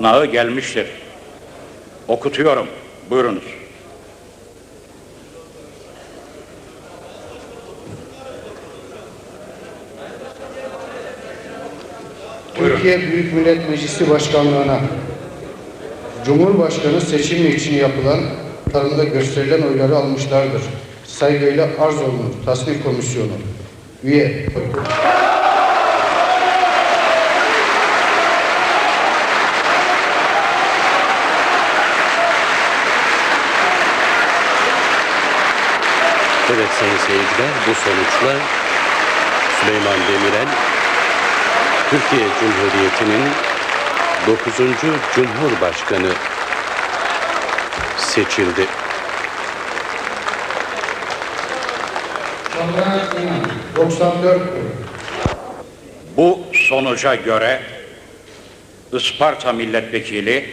Nağı gelmiştir. Okutuyorum. Buyurunuz. Türkiye Büyük Millet Meclisi Başkanlığı'na Cumhurbaşkanı seçimi için yapılan tarımda gösterilen oyları almışlardır. Saygıyla arz olunur. Tasdik Komisyonu. Üye. Evet sayın seyirciler bu sonuçla Süleyman Demirel Türkiye Cumhuriyeti'nin 9. Cumhurbaşkanı seçildi. Şahlan İnan. 94 oy. Bu sonuca göre Isparta Milletvekili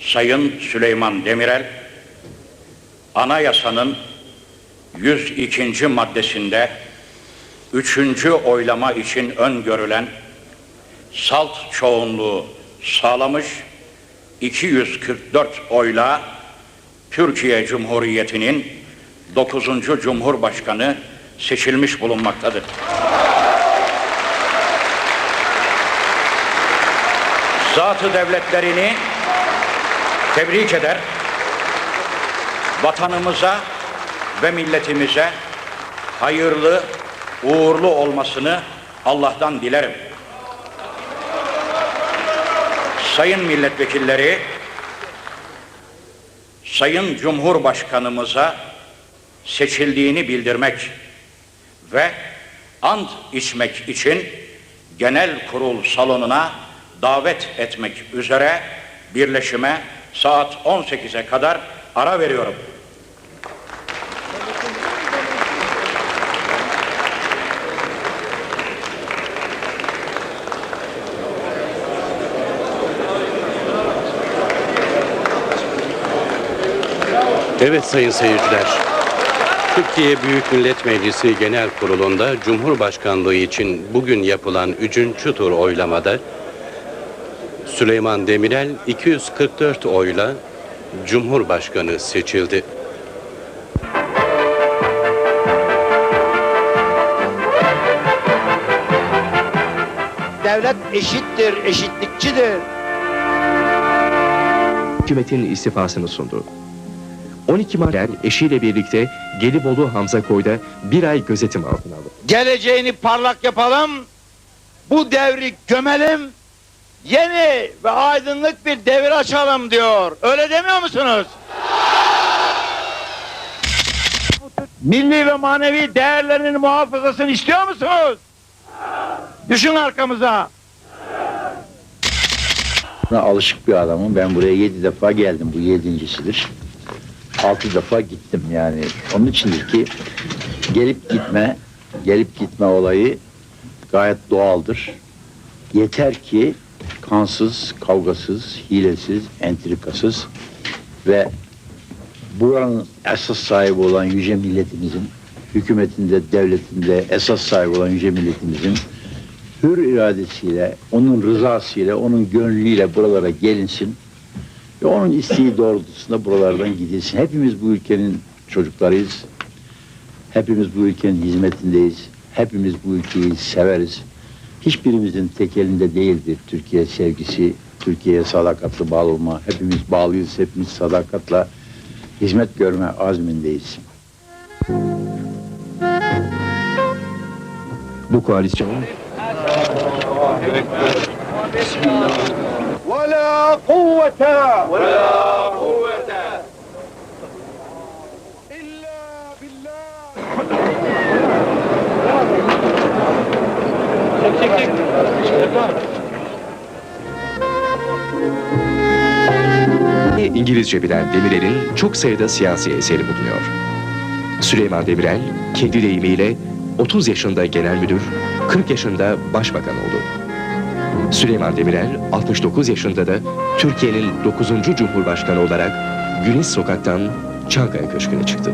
Sayın Süleyman Demirel anayasanın 102. maddesinde 3. oylama için öngörülen salt çoğunluğu sağlamış 244 oyla Türkiye Cumhuriyeti'nin 9. Cumhurbaşkanı seçilmiş bulunmaktadır. zatı devletlerini tebrik eder. Vatanımıza ve milletimize hayırlı, uğurlu olmasını Allah'tan dilerim. Sayın milletvekilleri, Sayın Cumhurbaşkanımıza seçildiğini bildirmek ve ant içmek için genel kurul salonuna davet etmek üzere birleşime saat 18'e kadar ara veriyorum. Evet sayın seyirciler. Türkiye Büyük Millet Meclisi Genel Kurulu'nda Cumhurbaşkanlığı için bugün yapılan 3. tur oylamada Süleyman Demirel 244 oyla Cumhurbaşkanı seçildi. Devlet eşittir, eşitlikçidir. hükümetin istifasını sundu. 12 Mart eşiyle birlikte Gelibolu Hamza Koy'da bir ay gözetim altına alındı. Geleceğini parlak yapalım. Bu devri gömelim. Yeni ve aydınlık bir devir açalım diyor. Öyle demiyor musunuz? Milli ve manevi değerlerinin muhafazasını istiyor musunuz? Düşün arkamıza. Buna alışık bir adamım. Ben buraya yedi defa geldim. Bu yedincisidir. Altı defa gittim yani. Onun içindir ki gelip gitme, gelip gitme olayı gayet doğaldır. Yeter ki kansız, kavgasız, hilesiz, entrikasız ve buranın esas sahibi olan yüce milletimizin, hükümetinde, devletinde esas sahibi olan yüce milletimizin hür iradesiyle, onun rızasıyla, onun gönlüyle buralara gelinsin ve onun isteği doğrultusunda buralardan gidilsin. Hepimiz bu ülkenin çocuklarıyız. Hepimiz bu ülkenin hizmetindeyiz. Hepimiz bu ülkeyi severiz. Hiçbirimizin tek elinde değildir Türkiye sevgisi, Türkiye'ye sadakatli bağlı olma. Hepimiz bağlıyız, hepimiz sadakatla hizmet görme azmindeyiz. Bu koalisyon ولا قوة ولا قوة إلا بالله İngilizce bilen Demirel'in çok sayıda siyasi eseri bulunuyor. Süleyman Demirel kendi deyimiyle 30 yaşında genel müdür, 40 yaşında başbakan oldu. Süleyman Demirel 69 yaşında da Türkiye'nin 9. Cumhurbaşkanı olarak Güneş Sokak'tan Çankaya Köşkü'ne çıktı.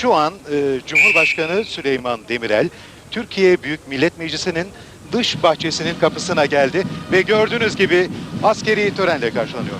Şu an e, Cumhurbaşkanı Süleyman Demirel Türkiye Büyük Millet Meclisi'nin dış bahçesinin kapısına geldi ve gördüğünüz gibi askeri törenle karşılanıyor.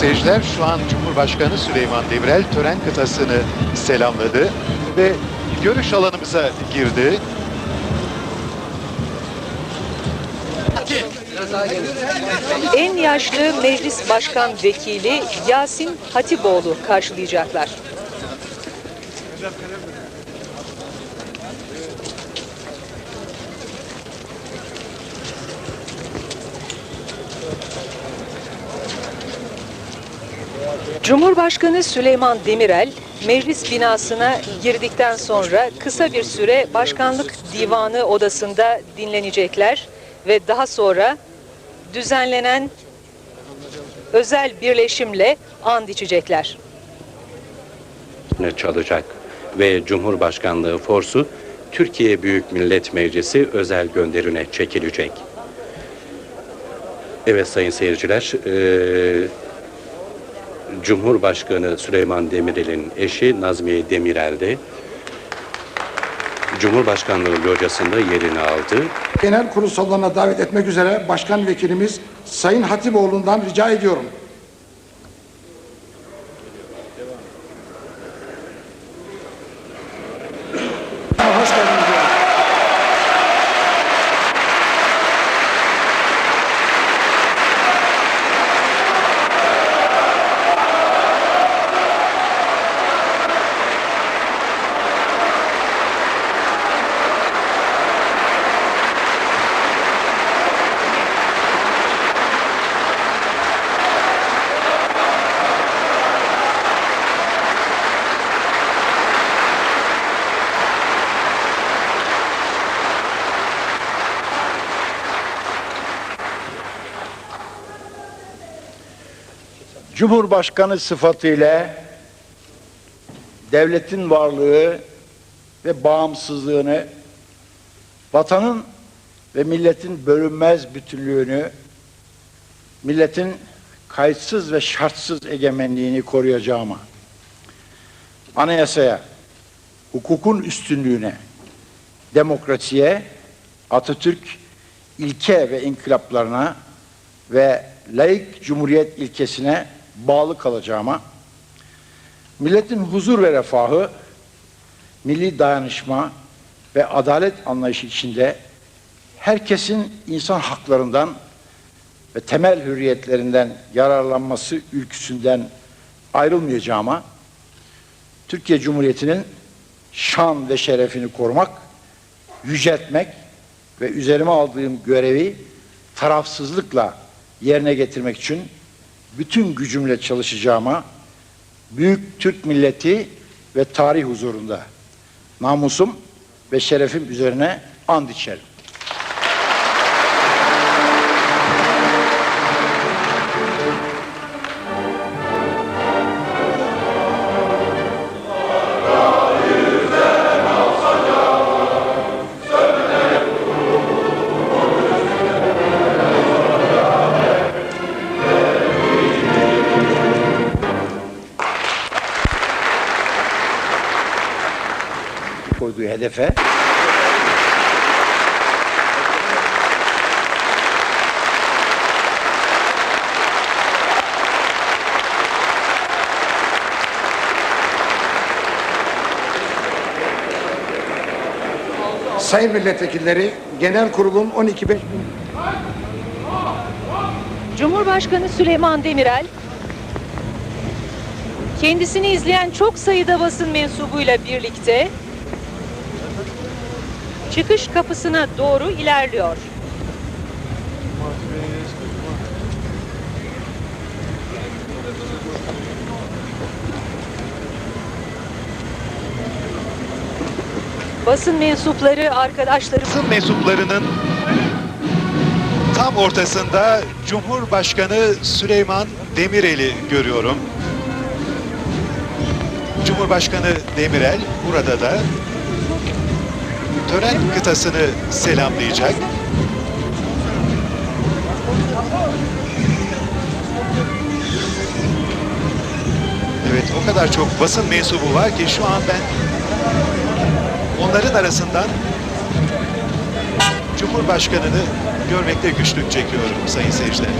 Seyirciler şu an Cumhurbaşkanı Süleyman Demirel tören kıtasını selamladı ve görüş alanımıza girdi. En yaşlı meclis başkan vekili Yasin Hatipoğlu karşılayacaklar. Cumhurbaşkanı Süleyman Demirel meclis binasına girdikten sonra kısa bir süre başkanlık divanı odasında dinlenecekler ve daha sonra düzenlenen özel birleşimle and içecekler. ne çalacak ve Cumhurbaşkanlığı forsu Türkiye Büyük Millet Meclisi özel gönderine çekilecek. Evet sayın seyirciler, eee, Cumhurbaşkanı Süleyman Demirel'in eşi Nazmiye Demirel'de Cumhurbaşkanlığı locasında yerini aldı. Genel kurul salonuna davet etmek üzere Başkan Vekilimiz Sayın Hatipoğlu'ndan rica ediyorum. Cumhurbaşkanı sıfatıyla devletin varlığı ve bağımsızlığını, vatanın ve milletin bölünmez bütünlüğünü, milletin kayıtsız ve şartsız egemenliğini koruyacağıma, anayasaya, hukukun üstünlüğüne, demokrasiye, Atatürk ilke ve inkılaplarına ve laik cumhuriyet ilkesine bağlı kalacağıma, milletin huzur ve refahı, milli dayanışma ve adalet anlayışı içinde herkesin insan haklarından ve temel hürriyetlerinden yararlanması ülküsünden ayrılmayacağıma, Türkiye Cumhuriyeti'nin şan ve şerefini korumak, yüceltmek ve üzerime aldığım görevi tarafsızlıkla yerine getirmek için bütün gücümle çalışacağıma büyük Türk milleti ve tarih huzurunda namusum ve şerefim üzerine and içerim. koyduğu hedefe. Sayın milletvekilleri, genel kurulun 12 5 Cumhurbaşkanı Süleyman Demirel kendisini izleyen çok sayıda basın mensubuyla birlikte çıkış kapısına doğru ilerliyor. Basın mensupları arkadaşları Basın mensuplarının tam ortasında Cumhurbaşkanı Süleyman Demirel'i görüyorum. Cumhurbaşkanı Demirel burada da tören kıtasını selamlayacak. Evet o kadar çok basın mensubu var ki şu an ben onların arasından Cumhurbaşkanını görmekte güçlük çekiyorum sayın seyirciler.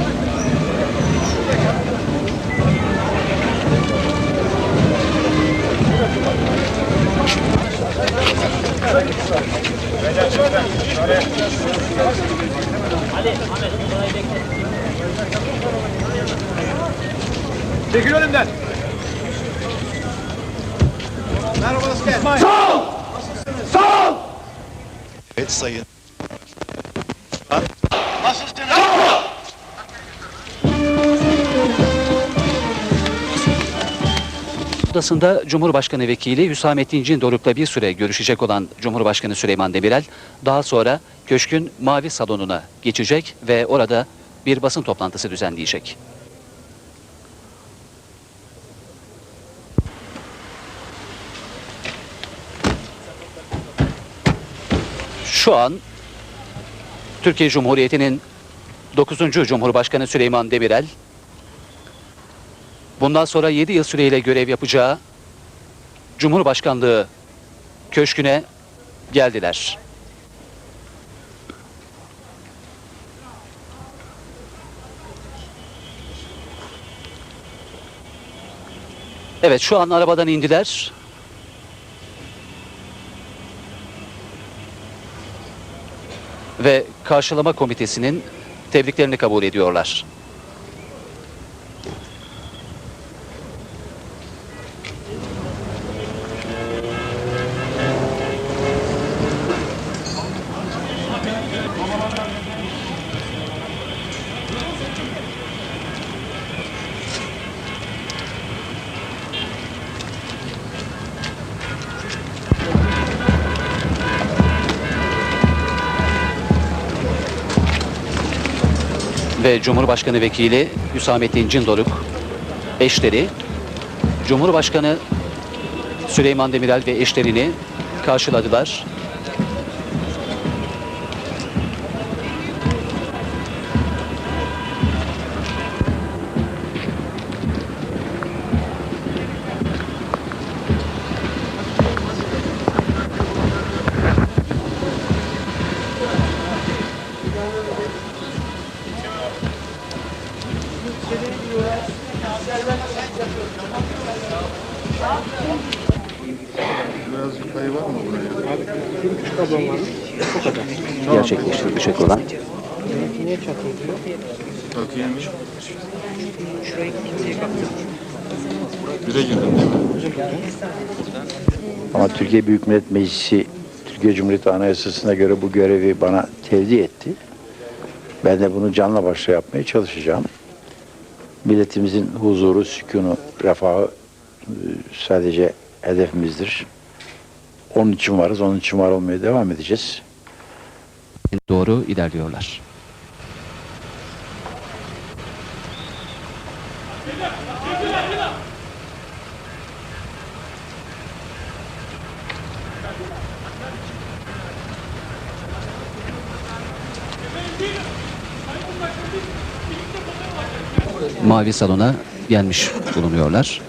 Odasında Cumhurbaşkanı Vekili Hüsamettin Cindoruk'la bir süre görüşecek olan Cumhurbaşkanı Süleyman Demirel daha sonra köşkün mavi salonuna geçecek ve orada bir basın toplantısı düzenleyecek. Şu an Türkiye Cumhuriyeti'nin 9. Cumhurbaşkanı Süleyman Demirel bundan sonra 7 yıl süreyle görev yapacağı Cumhurbaşkanlığı köşküne geldiler. Evet şu an arabadan indiler. Ve karşılama komitesinin tebriklerini kabul ediyorlar. Ve Cumhurbaşkanı Vekili Hüsamettin Cindoruk eşleri Cumhurbaşkanı Süleyman Demirel ve eşlerini karşıladılar. Ama Türkiye Büyük Millet Meclisi Türkiye Cumhuriyeti Anayasası'na göre bu görevi bana tevdi etti. Ben de bunu canla başla yapmaya çalışacağım. Milletimizin huzuru, sükunu, refahı e, sadece hedefimizdir. Onun için varız, onun için var olmaya devam edeceğiz. doğru ilerliyorlar. Mavi salona gelmiş bulunuyorlar.